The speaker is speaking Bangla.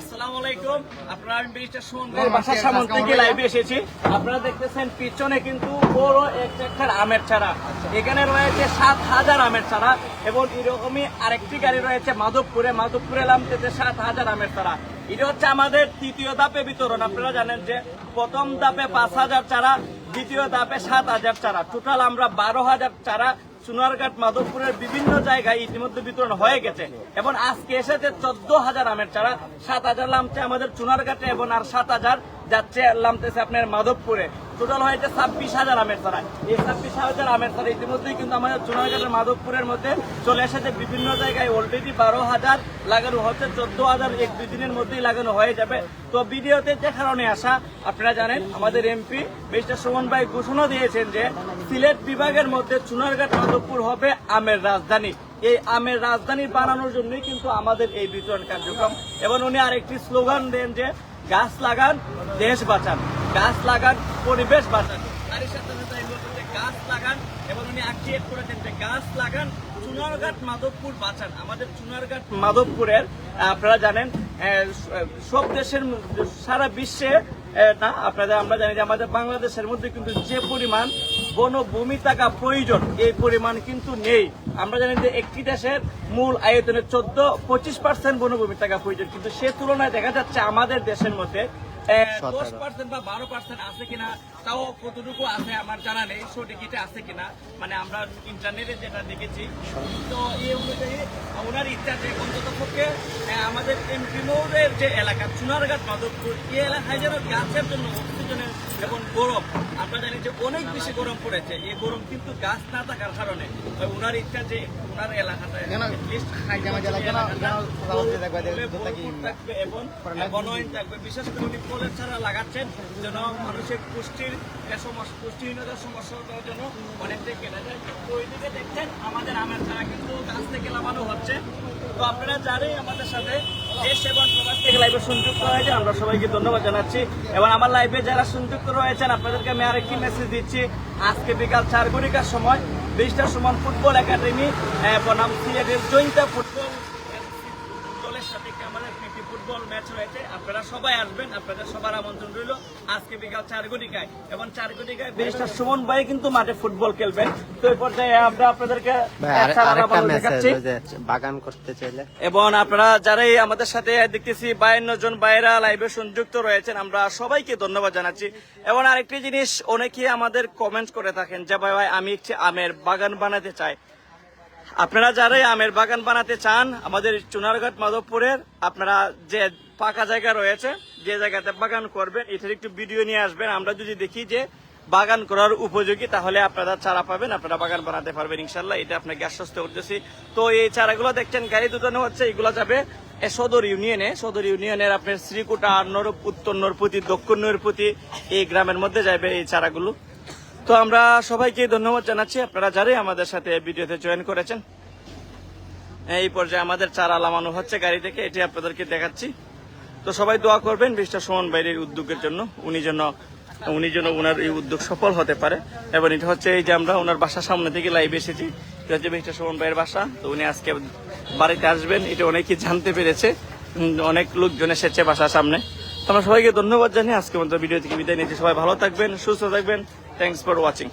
আসসালামু আলাইকুম। আপনারা আমি সুমন বাসার সামনে থেকে লাইভে এসেছি। আপনারা দেখতেছেন পিছনে কিন্তু বড় একটা আমের চারা। এখানে রয়েছে সাত হাজার আমের চারা এবং এরকমই আরেকটি গাড়ি রয়েছে মাধবপুরে। মাধবপুরে নামতেছে সাত হাজার আমের চারা। এটা হচ্ছে আমাদের তৃতীয় ধাপে বিতরণ। আপনারা জানেন যে প্রথম ধাপে পাঁচ হাজার চারা দ্বিতীয় ধাপে সাত হাজার চারা। টোটাল আমরা বারো হাজার চারা সোনারঘাট মাধবপুরের বিভিন্ন জায়গায় ইতিমধ্যে বিতরণ হয়ে গেছে এবং আজকে এসেছে চোদ্দ হাজার আমের চারা, সাত হাজার নামছে আমাদের চুনারঘাটে এবং আর সাত হাজার যাচ্ছে নামতেছে আপনার মাধবপুরে। টোটাল হয়েছে ছাব্বিশ হাজার আমের চারা। এই ছাব্বিশ হাজার আমের চারা ইতিমধ্যেই কিন্তু আমাদের চুনারঘাটের মাধবপুরের মধ্যে চলে এসেছে। বিভিন্ন জায়গায় অলরেডি বারো হাজার লাগানো হচ্ছে, চোদ্দ হাজার এক দুই দিনের মধ্যেই লাগানো হয়ে যাবে। তো ভিডিওতে যে কারণে আসা, আপনারা জানেন, আমাদের এমপি মিস্টার সুমন ভাই ঘোষণা দিয়েছেন যে সিলেট বিভাগের মধ্যে চুনারঘাট মাধবপুর হবে আমের রাজধানী। এই আমের রাজধানী বানানোর জন্যই কিন্তু আমাদের এই বিতরণ কার্যক্রম। এবং উনি আরেকটি স্লোগান দেন যে, গাছ লাগান, দেশ বাঁচান। গাছ লাগান, পরিবেশ বাঁচান। সাথে গাছ লাগান। এবং উনি করেছেন যে, গাছ লাগান, চুনারঘাট মাধবপুর বাঁচান। আমাদের চুনারঘাট মাধবপুরের, আপনারা জানেন সব দেশের সারা বিশ্বে না, আপনাদের, আমরা জানি যে আমাদের বাংলাদেশের মধ্যে কিন্তু যে পরিমাণ বনভূমি থাকা প্রয়োজন। এই পরিমাণ কিন্তু নেই। আমরা জানি যে একটি দেশের মূল আয়তনের চোদ্দ পঁচিশ পার্সেন্ট বনভূমি থাকা প্রয়োজন। কিন্তু সে তুলনায় দেখা যাচ্ছে আমাদের দেশের মধ্যে দশ পার্সেন্ট বা বারো পার্সেন্ট আছে কিনা তাও কতটুকু আছে আমার জানা নেই সঠিক এটা আছে কিনা মানে আমরা ইন্টারনেটে যেটা দেখেছি। তো এই অনুযায়ী ওনার ইচ্ছা যে অন্তত পক্ষে আমাদের এমপি মৌদের যে এলাকা চুনারঘাট মাধবপুর এই এলাকায় যেন গাছের জন্য অক্সিজেনের এবং গরম আমরা জানি যে অনেক বেশি গরম পড়েছে এই গরম কিন্তু গাছ না থাকার কারণে ওনার ইচ্ছা যে ওনার এলাকাটা থাকবে এবং বনয়ন থাকবে। বিশেষ করে উনি ফলের ছাড়া লাগাচ্ছেন যেন মানুষের পুষ্টির তো আমাদের সাথে সংযুক্ত হয়েছে আমরা সবাইকে ধন্যবাদ জানাচ্ছি। এবং আমার লাইভে যারা সংযুক্ত রয়েছেন, আপনাদেরকে আমি আরেকটি মেসেজ দিচ্ছি। আজকে বিকাল চার সময় বিশটার সময় ফুটবল একাডেমি বনাম সিলেটের জৈন্তা ফুটবল আমাদের একটি ফুটবল ম্যাচ রয়েছে আপনারা সবাই আসবেন আপনাদের সবার আমন্ত্রণ রইল। আজকে বিকাল চার ঘটিকায় এবং চার ঘটিকায় ব্যারিস্টার সুমন ভাই কিন্তু মাঠে ফুটবল খেলবেন। তো এই পর্যায়ে আমরা আপনাদেরকে বাগান করতে চাইলে। এবং আপনারা যারাই আমাদের সাথে দেখতেছি বায়ান্ন জন বাইরা লাইভে সংযুক্ত রয়েছেন আমরা সবাইকে ধন্যবাদ জানাচ্ছি। এবং আরেকটি জিনিস অনেকে আমাদের কমেন্ট করে থাকেন যে ভাই ভাই আমি একটি আমের বাগান বানাতে চাই। আপনারা যারাই আমের বাগান বানাতে চান, আমাদের চুনারঘাট মাধবপুরের, আপনারা যে পাকা জায়গা রয়েছে, যে জায়গাতে বাগান করবেন, এটার একটু ভিডিও নিয়ে আসবেন। আমরা যদি দেখি যে বাগান করার উপযোগী, তাহলে আপনারা চারা পাবেন, আপনারা বাগান বানাতে পারবেন ইনশাল্লাহ এটা আপনাকে আশ্বস্ত করতেছি। তো এই চারাগুলো দেখছেন, গাড়ি দুটানো হচ্ছে, এগুলো যাবে সদর ইউনিয়নে। সদর ইউনিয়নের আপনার শ্রীকুটা নরপ উত্তর নরপতি, দক্ষিণ নরপতি, এই গ্রামের মধ্যে যাবে এই চারাগুলো। তো আমরা সবাইকে ধন্যবাদ জানাচ্ছি। আপনারা যারাই আমাদের সাথে ভিডিওতে জয়েন করেছেন, এই পর্যায়ে আমাদের চারা লামানো হচ্ছে গাড়ি থেকে, এটি আপনাদেরকে দেখাচ্ছি। তো সবাই দোয়া করবেন বিশটা সুমন বাইরের উদ্যোগের জন্য, উনি যেন উনি যেন ওনার এই উদ্যোগ সফল হতে পারে। এবং এটা হচ্ছে এই যে আমরা ওনার বাসার সামনে থেকে লাইভ এসেছি, এটা হচ্ছে বিশটা সুমন ভাইয়ের বাসা। তো উনি আজকে বাড়িতে আসবেন, এটা অনেকে জানতে পেরেছে। অনেক লোকজন এসেছে বাসার সামনে। তো আমরা সবাইকে ধন্যবাদ জানিয়ে আজকে মতো ভিডিও থেকে বিদায় নিচ্ছি। সবাই ভালো থাকবেন, সুস্থ থাকবেন। Thanks for watching